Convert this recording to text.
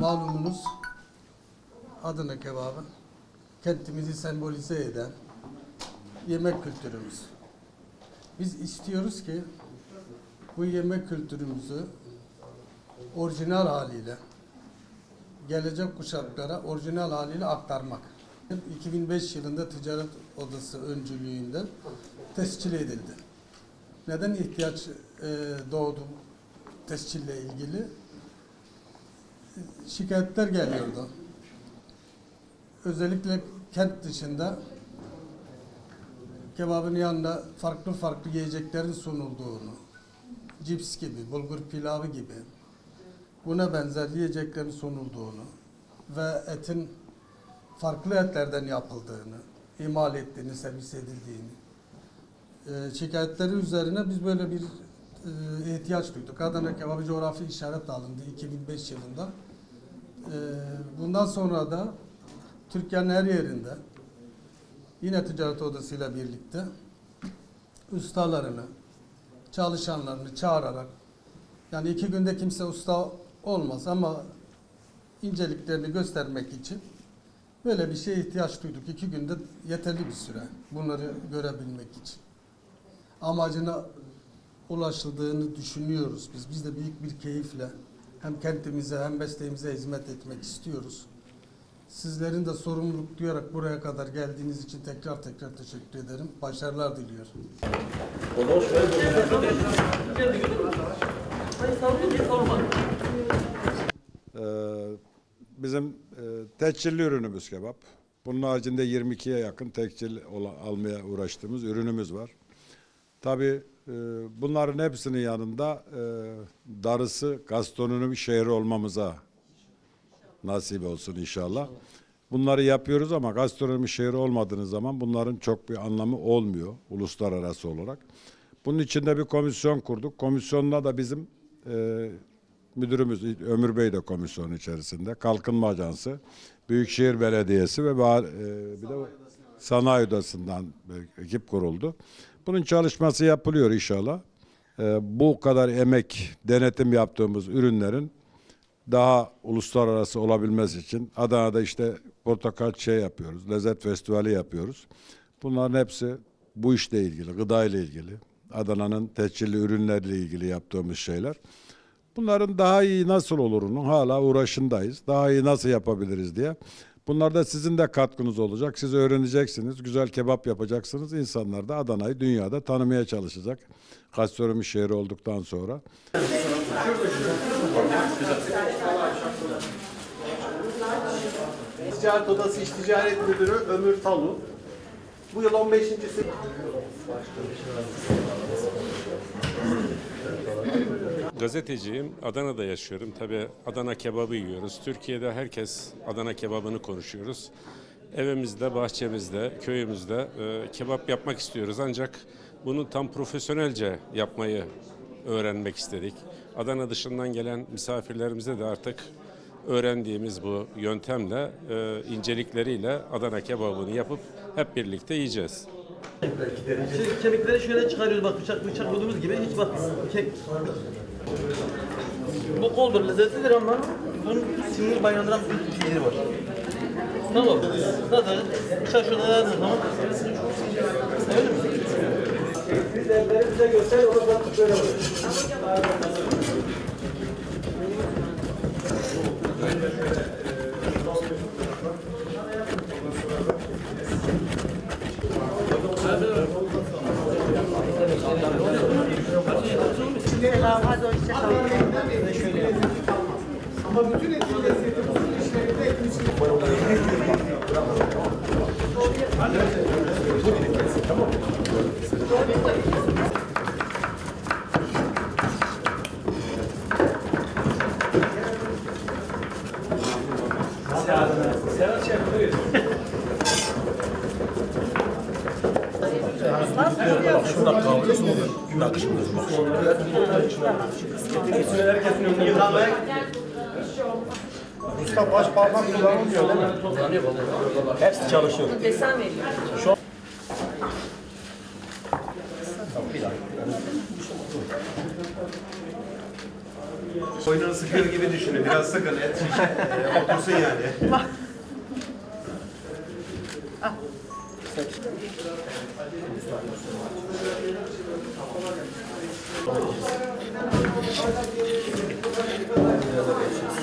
Malumunuz Adana kebabı kentimizi sembolize eden yemek kültürümüz. Biz istiyoruz ki bu yemek kültürümüzü orijinal haliyle gelecek kuşaklara orijinal haliyle aktarmak. 2005 yılında Ticaret Odası öncülüğünde tescil edildi. Neden ihtiyaç e, doğdu tescille ilgili? şikayetler geliyordu. Özellikle kent dışında kebabın yanında farklı farklı yiyeceklerin sunulduğunu, cips gibi, bulgur pilavı gibi buna benzer yiyeceklerin sunulduğunu ve etin farklı etlerden yapıldığını, imal ettiğini, servis edildiğini e, şikayetleri üzerine biz böyle bir e, ihtiyaç duyduk. Adana Kebabı Coğrafi işaret alındı 2005 yılında. E, bundan sonra da Türkiye'nin her yerinde yine Ticaret Odası ile birlikte ustalarını, çalışanlarını çağırarak yani iki günde kimse usta olmaz ama inceliklerini göstermek için böyle bir şeye ihtiyaç duyduk. İki günde yeterli bir süre bunları görebilmek için amacına ulaşıldığını düşünüyoruz biz. Biz de büyük bir keyifle hem kentimize hem mesleğimize hizmet etmek istiyoruz. Sizlerin de sorumluluk duyarak buraya kadar geldiğiniz için tekrar tekrar teşekkür ederim. Başarılar diliyorum. Ee, bizim e, teçhilli ürünümüz kebap. Bunun haricinde 22'ye yakın ola- almaya uğraştığımız ürünümüz var. Tabii e, bunların hepsinin yanında e, darısı gastronomi şehri olmamıza nasip olsun inşallah. Bunları yapıyoruz ama gastronomi şehri olmadığınız zaman bunların çok bir anlamı olmuyor uluslararası olarak. Bunun içinde bir komisyon kurduk. Komisyonla da bizim e, müdürümüz Ömür Bey de komisyonun içerisinde. Kalkınma Ajansı, Büyükşehir Belediyesi ve ba- e, bir de Sanayi Odası'ndan ekip kuruldu. Bunun çalışması yapılıyor inşallah. E, bu kadar emek, denetim yaptığımız ürünlerin daha uluslararası olabilmesi için Adana'da işte portakal şey yapıyoruz, lezzet festivali yapıyoruz. Bunların hepsi bu işle ilgili, gıda ile ilgili, Adana'nın teçhilli ürünlerle ilgili yaptığımız şeyler. Bunların daha iyi nasıl olurunu hala uğraşındayız. Daha iyi nasıl yapabiliriz diye. Bunlar da sizin de katkınız olacak. Siz öğreneceksiniz. Güzel kebap yapacaksınız. İnsanlar da Adana'yı dünyada tanımaya çalışacak. Gastronomi şehri olduktan sonra. Ticaret Odası İş Ticaret Müdürü Ömür Talu. Bu yıl 15.si. Gazeteciyim. Adana'da yaşıyorum. Tabii Adana kebabı yiyoruz. Türkiye'de herkes Adana kebabını konuşuyoruz. Evimizde, bahçemizde, köyümüzde e, kebap yapmak istiyoruz. Ancak bunu tam profesyonelce yapmayı öğrenmek istedik. Adana dışından gelen misafirlerimize de artık öğrendiğimiz bu yöntemle, e, incelikleriyle Adana kebabını yapıp hep birlikte yiyeceğiz. Şey, kemikleri şöyle çıkarıyoruz bak bıçak bıçak vurduğumuz gibi hiç bak kek bu koldur lezzetlidir ama bunun sinir baylandıran bir şeyi var. Tamam. Zaten bıçak şurada yazdığı zaman öyle mi? bize göster, ona bak şöyle Tamam hadi hoşçakalın. Ben de şöyle yapayım. Ama bütün etin lezzeti bunun işlerinde etin içinde. Tamam mı? Selam şef, buyurun. Şunlar kahvesi olur. Nakışımız var. Usta baş parmak kullanılmıyor değil mi? Kullanıyor vallahi. Hepsi çalışıyor. Desen veriyor. Şu an... Koynunu sıkıyor gibi düşünün. Biraz sıkın. Et otursun yani. Thank you.